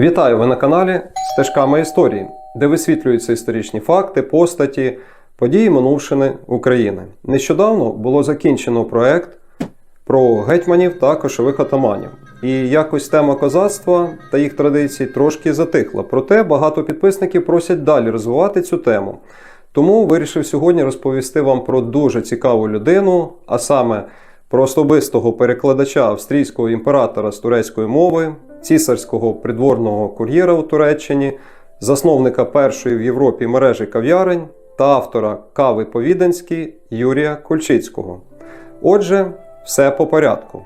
Вітаю ви на каналі Стежками історії, де висвітлюються історичні факти, постаті, події минувшини України. Нещодавно було закінчено проект про гетьманів та кошових атаманів. І якось тема козацтва та їх традицій трошки затихла. Проте багато підписників просять далі розвивати цю тему. Тому вирішив сьогодні розповісти вам про дуже цікаву людину, а саме про особистого перекладача австрійського імператора з турецької мови, цісарського придворного кур'єра у Туреччині, засновника першої в Європі мережі кав'ярень та автора кави Повіденській Юрія Кульчицького. Отже, все по порядку.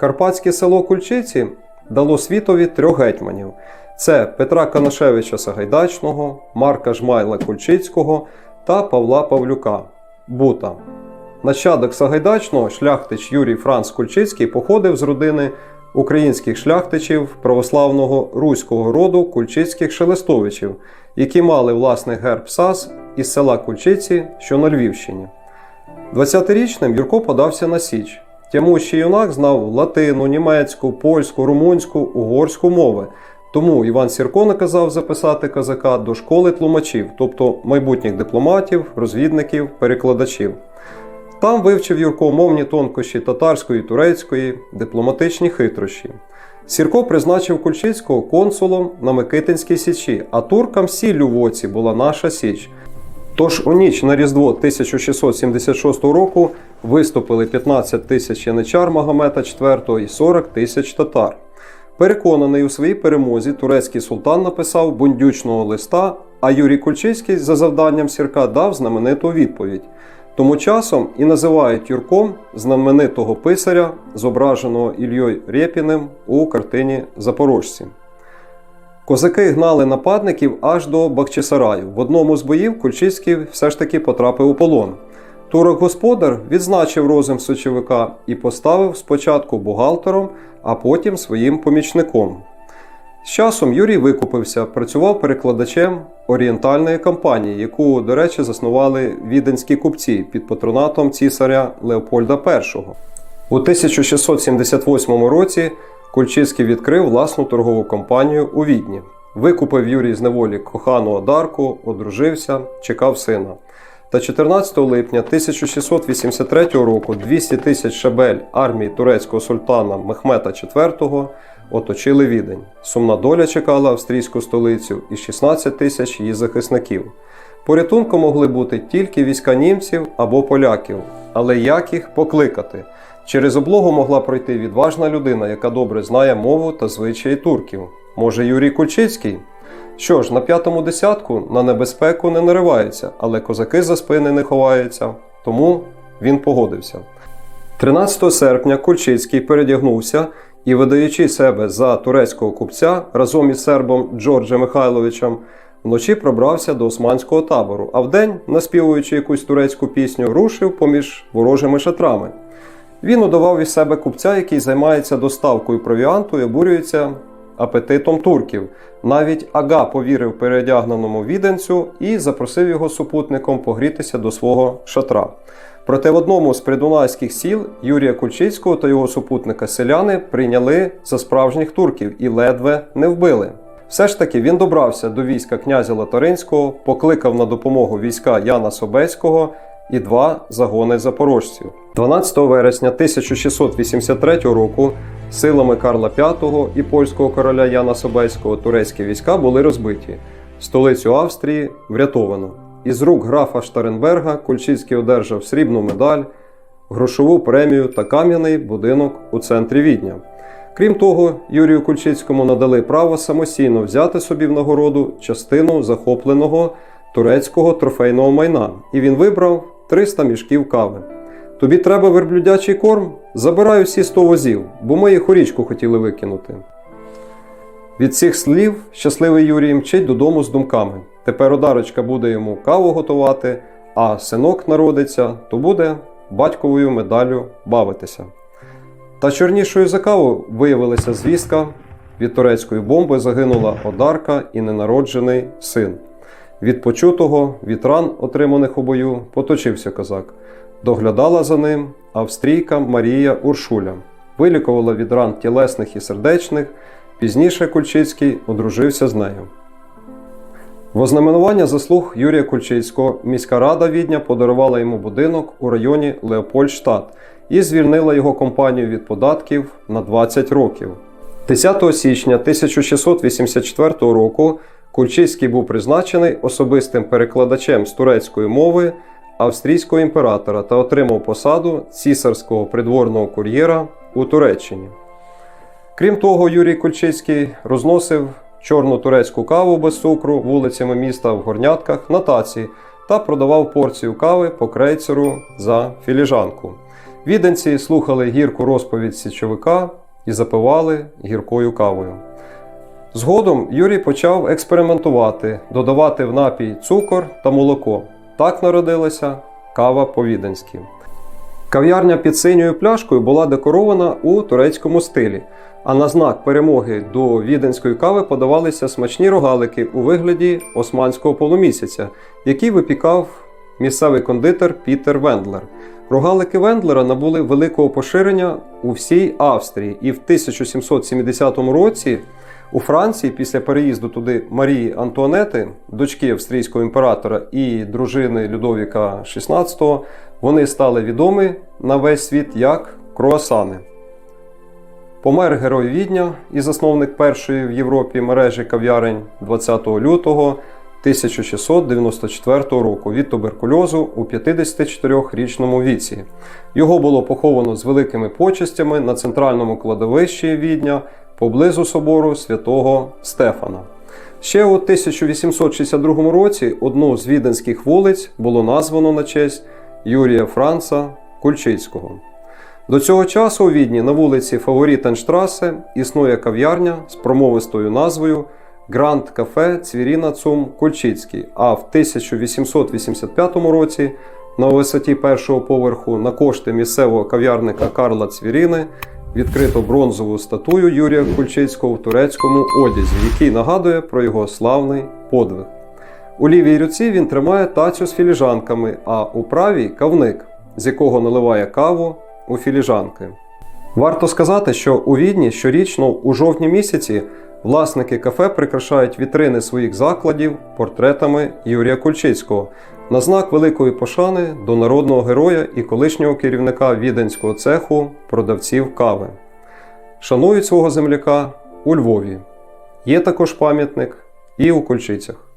Карпатське село Кульчиці дало світові трьох гетьманів: це Петра Канашевича Сагайдачного, Марка Жмайла Кульчицького та Павла Павлюка Бута. Нащадок Сагайдачного шляхтич Юрій Франц Кульчицький походив з родини українських шляхтичів православного руського роду кульчицьких шелестовичів, які мали власний герб САС із села Кульчиці, що на Львівщині. 20-річним Юрко подався на Січ. Тямущий юнак знав латину, німецьку, польську, румунську, угорську мови. Тому Іван Сірко наказав записати козака до школи тлумачів, тобто майбутніх дипломатів, розвідників, перекладачів. Там вивчив Юрко мовні тонкощі татарської, турецької, дипломатичні хитрощі. Сірко призначив Кульчицького консулом на Микитинській Січі, а туркам сіллю в оці була наша Січ. Тож у ніч на Різдво 1676 року виступили 15 тисяч яничар Магомета IV і 40 тисяч татар. Переконаний у своїй перемозі, турецький султан написав бундючного листа, а Юрій Кульчицький за завданням Сірка дав знамениту відповідь. Тому часом і називають Юрком знаменитого писаря, зображеного Ільєю Рєпіним у картині Запорожці. Козаки гнали нападників аж до Бахчисараю. В одному з боїв Кульчицький все ж таки потрапив у полон. Турок-господар відзначив розум сочовика і поставив спочатку бухгалтером, а потім своїм помічником. З часом Юрій викупився, працював перекладачем орієнтальної компанії, яку, до речі, заснували віденські купці під патронатом цісаря Леопольда І. У 1678 році Кульчицький відкрив власну торгову компанію у Відні. Викупив Юрій з неволі кохану Одарку, одружився, чекав сина. Та 14 липня 1683 року 200 тисяч шабель армії турецького султана Мехмета IV оточили Відень. Сумна доля чекала австрійську столицю і 16 тисяч її захисників. Порятунку могли бути тільки війська німців або поляків, але як їх покликати? Через облогу могла пройти відважна людина, яка добре знає мову та звичаї турків. Може, Юрій Кульчицький? Що ж, на п'ятому десятку на небезпеку не нариваються, але козаки за спини не ховаються, тому він погодився. 13 серпня Кульчицький передягнувся і, видаючи себе за турецького купця разом із сербом Джорджем Михайловичем, вночі пробрався до османського табору, а вдень, наспівуючи якусь турецьку пісню, рушив поміж ворожими шатрами. Він удавав із себе купця, який займається доставкою провіанту і обурюється апетитом турків. Навіть Ага повірив переодягненому віденцю і запросив його супутником погрітися до свого шатра. Проте в одному з придунайських сіл Юрія Кульчицького та його супутника селяни прийняли за справжніх турків і ледве не вбили. Все ж таки він добрався до війська князя Латаринського, покликав на допомогу війська Яна Собецького і два загони запорожців. 12 вересня 1683 року силами Карла V і польського короля Яна Собецького турецькі війська були розбиті. Столицю Австрії врятовано. Із рук графа Штаренберга Кульчицький одержав срібну медаль, грошову премію та кам'яний будинок у центрі Відня. Крім того, Юрію Кульчицькому надали право самостійно взяти собі в нагороду частину захопленого турецького трофейного майна, і він вибрав 300 мішків кави. Тобі треба верблюдячий корм? Забирай усі 100 возів, бо ми їх у річку хотіли викинути. Від цих слів щасливий Юрій мчить додому з думками. Тепер одарочка буде йому каву готувати, а синок народиться, то буде батьковою медаллю бавитися. Та чорнішою за каву виявилася звістка: від турецької бомби загинула одарка і ненароджений син. Від почутого, від ран, отриманих у бою, поточився козак. Доглядала за ним австрійка Марія Уршуля, вилікувала від ран тілесних і сердечних, Пізніше Кульчицький одружився з нею. В ознаменування заслуг Юрія Кульчицького міська рада Відня подарувала йому будинок у районі Леопольдштадт і звільнила його компанію від податків на 20 років. 10 січня 1684 року Кульчицький був призначений особистим перекладачем з турецької мови австрійського імператора та отримав посаду цісарського придворного кур'єра у Туреччині. Крім того, Юрій Кульчицький розносив чорну турецьку каву без цукру вулицями міста в горнятках на таці та продавав порцію кави по крейцеру за філіжанку. Віденці слухали гірку розповідь січовика і запивали гіркою кавою. Згодом Юрій почав експериментувати, додавати в напій цукор та молоко. Так народилася кава по-віденськи. Кав'ярня під синьою пляшкою була декорована у турецькому стилі, а на знак перемоги до віденської кави подавалися смачні рогалики у вигляді османського полумісяця, який випікав місцевий кондитер Пітер Вендлер. Рогалики Вендлера набули великого поширення у всій Австрії, і в 1770 році у Франції після переїзду туди Марії Антуанети, дочки австрійського імператора і дружини Людовіка XVI, вони стали відомі на весь світ як круасани. Помер герой Відня і засновник першої в Європі мережі кав'ярень 20 лютого 1694 року від туберкульозу у 54-річному віці. Його було поховано з великими почестями на центральному кладовищі Відня поблизу собору святого Стефана. Ще у 1862 році одну з віденських вулиць було названо на честь Юрія Франца Кульчицького. До цього часу у Відні на вулиці Фаворітенштрасе існує кав'ярня з промовистою назвою Гранд Кафе Цвіріна Цум Кульчицький, а в 1885 році на висоті першого поверху на кошти місцевого кав'ярника Карла Цвіріни відкрито бронзову статую Юрія Кульчицького в турецькому одязі, який нагадує про його славний подвиг. У лівій руці він тримає тацю з філіжанками, а у правій кавник, з якого наливає каву у філіжанки. Варто сказати, що у Відні щорічно у жовтні місяці власники кафе прикрашають вітрини своїх закладів портретами Юрія Кульчицького на знак великої пошани до народного героя і колишнього керівника віденського цеху продавців кави. Шанують свого земляка у Львові. Є також пам'ятник і у Кульчицях.